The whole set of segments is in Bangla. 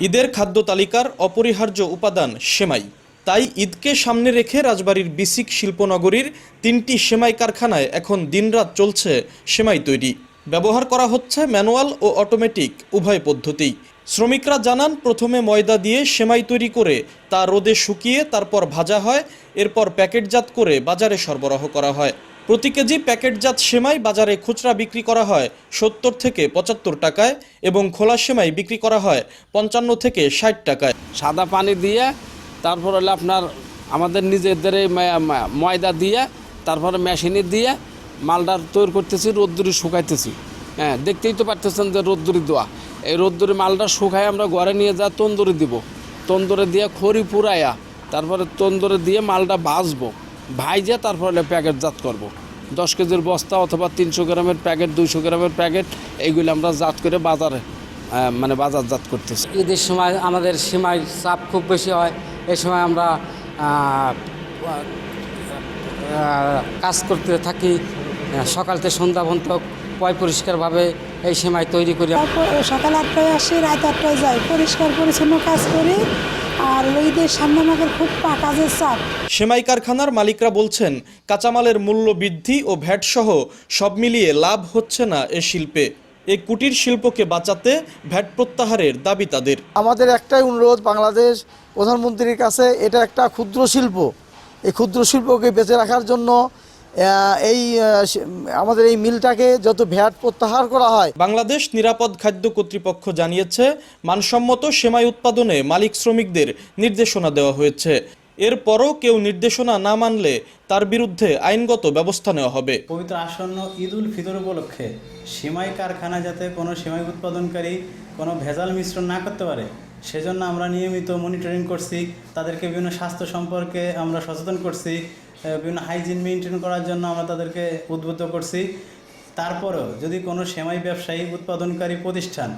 ঈদের খাদ্য তালিকার অপরিহার্য উপাদান সেমাই। তাই ঈদকে সামনে রেখে রাজবাড়ির বিসিক শিল্পনগরীর তিনটি সেমাই কারখানায় এখন দিনরাত চলছে সেমাই তৈরি। ব্যবহার করা হচ্ছে ম্যানুয়াল ও অটোমেটিক উভয় পদ্ধতি। শ্রমিকরা জানান, প্রথমে ময়দা দিয়ে সেমাই তৈরি করে তা রোদে শুকিয়ে তারপর ভাজা হয়, এরপর প্যাকেটজাত করে বাজারে সরবরাহ করা হয়। প্রতি কেজি প্যাকেটজাত সেমাই বাজারে খুচরা বিক্রি করা হয় সত্তর থেকে পঁচাত্তর টাকায় এবং খোলা সেমাই বিক্রি করা হয় পঞ্চান্ন থেকে ষাট টাকায়। সাদা পানি দিয়ে, তারপর হলো আপনার আমাদের নিজেদের ময়দা দিয়ে, তারপরে মেশিনে দিয়ে মালটা তৈরি করতেছি, রোদ্দুরি শুকাইতেছি। হ্যাঁ দেখতেই তো পারতেছেন যে রোদ্দুরি দেওয়া এই রোদ্দুরি মালটা শুকাই আমরা ঘরে নিয়ে যা তন্দুরি দিব। তন্দুরে দিয়ে খড়ি পুরাইয়া, তারপরে তন্দুরে দিয়ে মালটা ভাজবো। ভাইজে তারপরে প্যাকেটজাত করব। দশ কেজির বস্তা অথবা তিনশো গ্রামের প্যাকেট দুইশো গ্রামের প্যাকেট এইগুলো আমরা জাত করে বাজারে মানে বাজারজাত করতেছি ঈদের সময় আমাদের সীমায় চাপ খুব বেশি হয় এই সময় আমরা কাজ করতে থাকি সকাল থেকে সন্ধ্যা পর্যন্ত পয় পরিষ্কারভাবে এই সীমায় তৈরি করি তারপর সকাল আটটায় আসি রাত আটটায় যাই পরিষ্কার পরিচ্ছন্ন কাজ করি আর ঈদের সামনে আমাদের খুব কাজের চাপ। সেমাই কারখানার মালিকরা বলছেন কাঁচামালের মূল্য বৃদ্ধি ও ভ্যাট সহ সব মিলিয়ে লাভ হচ্ছে না এ শিল্পে। এই কুটির শিল্পকে বাঁচাতে ভ্যাট প্রত্যাহারের দাবি তাদের। আমাদের একটাই অনুরোধ বাংলাদেশ প্রধানমন্ত্রীর কাছে এটা একটা ক্ষুদ্র শিল্প। এই ক্ষুদ্র শিল্পকে বেঁচে রাখার জন্য এই আমাদের এই মিলটাকে যত ভ্যাট প্রত্যাহার করা হয়। বাংলাদেশ নিরাপদ খাদ্য কর্তৃপক্ষ জানিয়েছে মানসম্মত সেমাই উৎপাদনে মালিক শ্রমিকদের নির্দেশনা দেওয়া হয়েছে। এরপরও কেউ নির্দেশনা না মানলে তার বিরুদ্ধে আইনগত ব্যবস্থা নেওয়া হবে। পবিত্র আসন্ন ঈদ উল ফিতর উপলক্ষে সিমাই কারখানা যাতে কোনো সিমাই উৎপাদনকারী কোনো ভেজাল মিশ্রণ না করতে পারে সেজন্য আমরা নিয়মিত মনিটরিং করছি তাদেরকে বিভিন্ন স্বাস্থ্য সম্পর্কে আমরা সচেতন করছি বিভিন্ন হাইজিন মেনটেন করার জন্য আমরা তাদেরকে উদ্বুদ্ধ করছি। তারপরেও যদি কোনো সেমাই ব্যবসায়ী, উৎপাদনকারী প্রতিষ্ঠান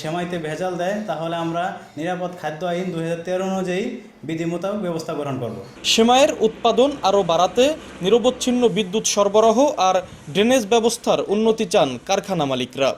সেমাইতে ভেজাল দেয়, তাহলে আমরা নিরাপদ খাদ্য আইন দু হাজার তেরো অনুযায়ী বিধি মোতাবেক ব্যবস্থা গ্রহণ করব। সেমাইয়ের উৎপাদন আরও বাড়াতে নিরবচ্ছিন্ন বিদ্যুৎ সরবরাহ আর ড্রেনেজ ব্যবস্থার উন্নতি চান কারখানা মালিকরা।